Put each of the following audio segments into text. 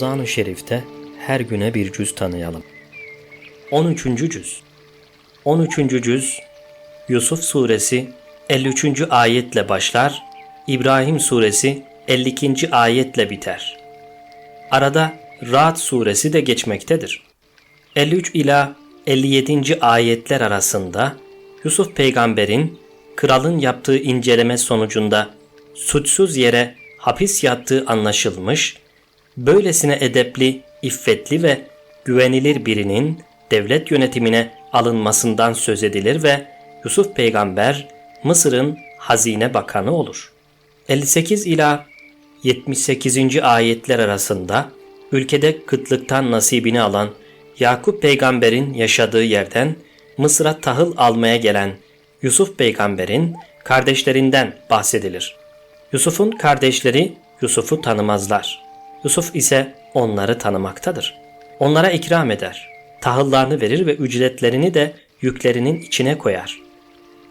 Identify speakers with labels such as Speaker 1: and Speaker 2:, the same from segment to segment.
Speaker 1: Ramazan-ı Şerif'te her güne bir cüz tanıyalım. 13. cüz 13. cüz Yusuf suresi 53. ayetle başlar, İbrahim suresi 52. ayetle biter. Arada Ra'd suresi de geçmektedir. 53 ila 57. ayetler arasında Yusuf peygamberin kralın yaptığı inceleme sonucunda suçsuz yere hapis yattığı anlaşılmış, böylesine edepli, iffetli ve güvenilir birinin devlet yönetimine alınmasından söz edilir ve Yusuf peygamber Mısır'ın hazine bakanı olur. 58 ila 78. ayetler arasında ülkede kıtlıktan nasibini alan Yakup peygamberin yaşadığı yerden Mısır'a tahıl almaya gelen Yusuf peygamberin kardeşlerinden bahsedilir. Yusuf'un kardeşleri Yusuf'u tanımazlar. Yusuf ise onları tanımaktadır. Onlara ikram eder. Tahıllarını verir ve ücretlerini de yüklerinin içine koyar.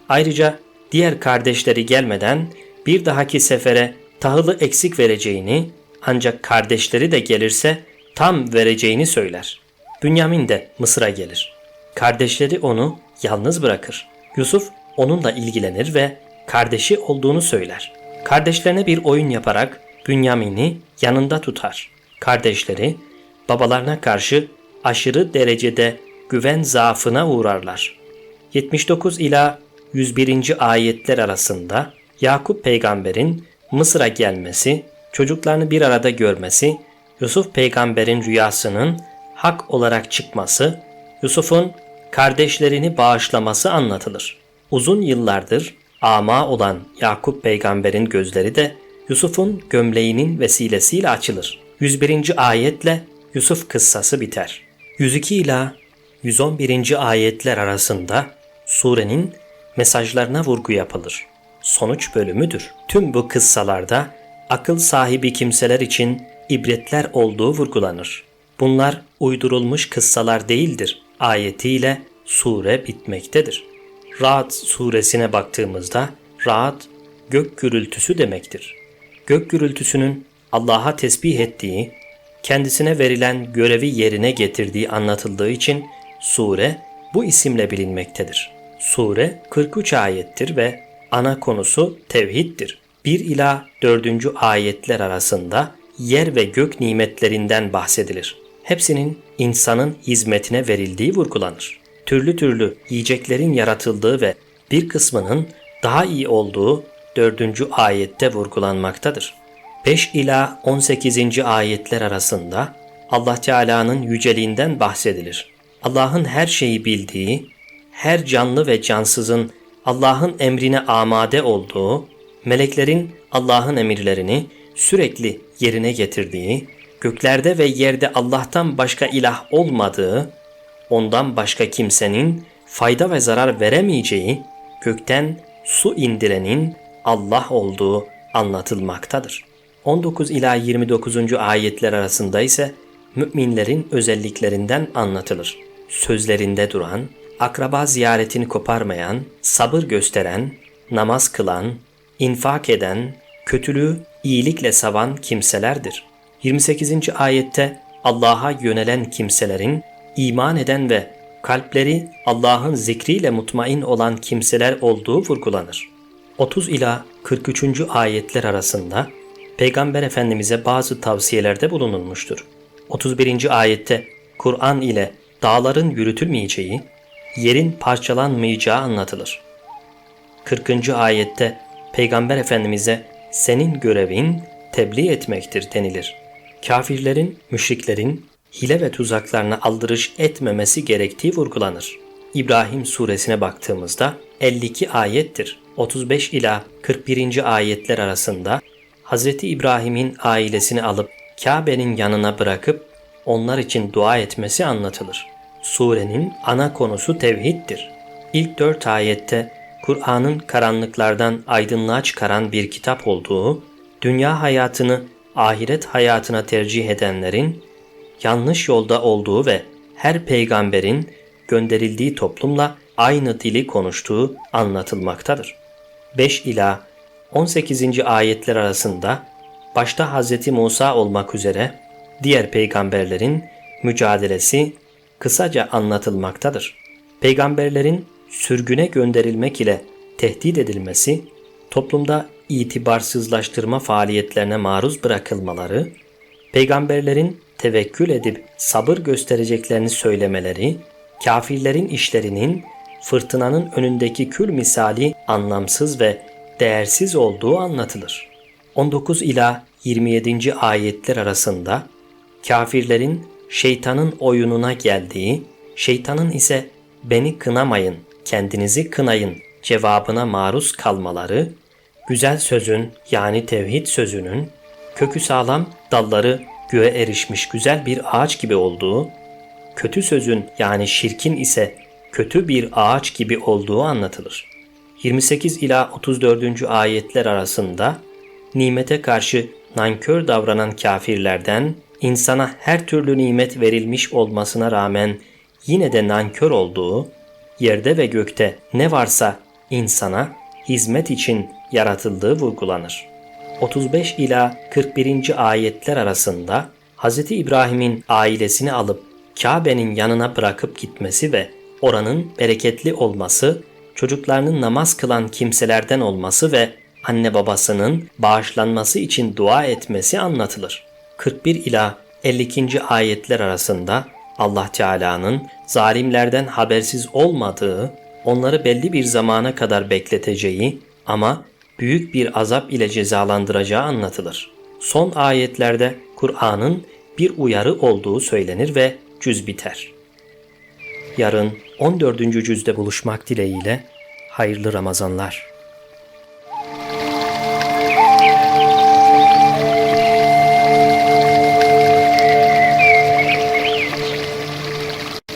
Speaker 1: Ayrıca diğer kardeşleri gelmeden bir dahaki sefere tahılı eksik vereceğini ancak kardeşleri de gelirse tam vereceğini söyler. Bünyamin de Mısır'a gelir. Kardeşleri onu yalnız bırakır. Yusuf onunla ilgilenir ve kardeşi olduğunu söyler. Kardeşlerine bir oyun yaparak Bünyamin'i yanında tutar. Kardeşleri babalarına karşı aşırı derecede güven zaafına uğrarlar. 79 ila 101. ayetler arasında Yakup peygamberin Mısır'a gelmesi, çocuklarını bir arada görmesi, Yusuf peygamberin rüyasının hak olarak çıkması, Yusuf'un kardeşlerini bağışlaması anlatılır. Uzun yıllardır ama olan Yakup peygamberin gözleri de Yusuf'un gömleğinin vesilesiyle açılır. 101. ayetle Yusuf kıssası biter. 102 ila 111. ayetler arasında surenin mesajlarına vurgu yapılır. Sonuç bölümüdür. Tüm bu kıssalarda akıl sahibi kimseler için ibretler olduğu vurgulanır. Bunlar uydurulmuş kıssalar değildir ayetiyle sure bitmektedir. Ra'd suresine baktığımızda Ra'd gök gürültüsü demektir. Gök gürültüsünün Allah'a tesbih ettiği, kendisine verilen görevi yerine getirdiği anlatıldığı için sure bu isimle bilinmektedir. Sure 43 ayettir ve ana konusu tevhiddir. 1 ila 4. ayetler arasında yer ve gök nimetlerinden bahsedilir. Hepsinin insanın hizmetine verildiği vurgulanır. Türlü türlü yiyeceklerin yaratıldığı ve bir kısmının daha iyi olduğu 4. ayette vurgulanmaktadır. 5 ila 18. ayetler arasında Allah Teala'nın yüceliğinden bahsedilir. Allah'ın her şeyi bildiği, her canlı ve cansızın Allah'ın emrine amade olduğu, meleklerin Allah'ın emirlerini sürekli yerine getirdiği, göklerde ve yerde Allah'tan başka ilah olmadığı, ondan başka kimsenin fayda ve zarar veremeyeceği, gökten su indirenin Allah olduğu anlatılmaktadır. 19 ila 29. ayetler arasında ise müminlerin özelliklerinden anlatılır. Sözlerinde duran, akraba ziyaretini koparmayan, sabır gösteren, namaz kılan, infak eden, kötülüğü iyilikle savan kimselerdir. 28. ayette Allah'a yönelen kimselerin, iman eden ve kalpleri Allah'ın zikriyle mutmain olan kimseler olduğu vurgulanır. 30 ila 43. ayetler arasında Peygamber Efendimiz'e bazı tavsiyelerde bulunulmuştur. 31. ayette Kur'an ile dağların yürütülmeyeceği, yerin parçalanmayacağı anlatılır. 40. ayette Peygamber Efendimiz'e senin görevin tebliğ etmektir denilir. Kafirlerin, müşriklerin hile ve tuzaklarına aldırış etmemesi gerektiği vurgulanır. İbrahim suresine baktığımızda 52 ayettir. 35 ila 41. ayetler arasında Hz. İbrahim'in ailesini alıp Kabe'nin yanına bırakıp onlar için dua etmesi anlatılır. Surenin ana konusu tevhiddir. İlk dört ayette Kur'an'ın karanlıklardan aydınlığa çıkaran bir kitap olduğu, dünya hayatını ahiret hayatına tercih edenlerin yanlış yolda olduğu ve her peygamberin gönderildiği toplumla aynı dili konuştuğu anlatılmaktadır. 5 ila 18. ayetler arasında başta Hz. Musa olmak üzere diğer peygamberlerin mücadelesi kısaca anlatılmaktadır. Peygamberlerin sürgüne gönderilmek ile tehdit edilmesi, toplumda itibarsızlaştırma faaliyetlerine maruz bırakılmaları, peygamberlerin tevekkül edip sabır göstereceklerini söylemeleri, kafirlerin işlerinin fırtınanın önündeki kül misali anlamsız ve değersiz olduğu anlatılır. 19 ila 27. ayetler arasında kafirlerin şeytanın oyununa geldiği, şeytanın ise beni kınamayın, kendinizi kınayın cevabına maruz kalmaları, güzel sözün yani tevhid sözünün kökü sağlam, dalları göğe erişmiş güzel bir ağaç gibi olduğu, kötü sözün yani şirkin ise kötü bir ağaç gibi olduğu anlatılır. 28 ila 34. ayetler arasında nimete karşı nankör davranan kafirlerden insana her türlü nimet verilmiş olmasına rağmen yine de nankör olduğu, yerde ve gökte ne varsa insana hizmet için yaratıldığı vurgulanır. 35 ila 41. ayetler arasında Hz. İbrahim'in ailesini alıp Kabe'nin yanına bırakıp gitmesi ve oranın bereketli olması, çocuklarının namaz kılan kimselerden olması ve anne babasının bağışlanması için dua etmesi anlatılır. 41 ila 52. ayetler arasında Allah Teala'nın zalimlerden habersiz olmadığı, onları belli bir zamana kadar bekleteceği ama büyük bir azap ile cezalandıracağı anlatılır. Son ayetlerde Kur'an'ın bir uyarı olduğu söylenir ve cüz biter. Yarın 14. cüzde buluşmak dileğiyle hayırlı Ramazanlar.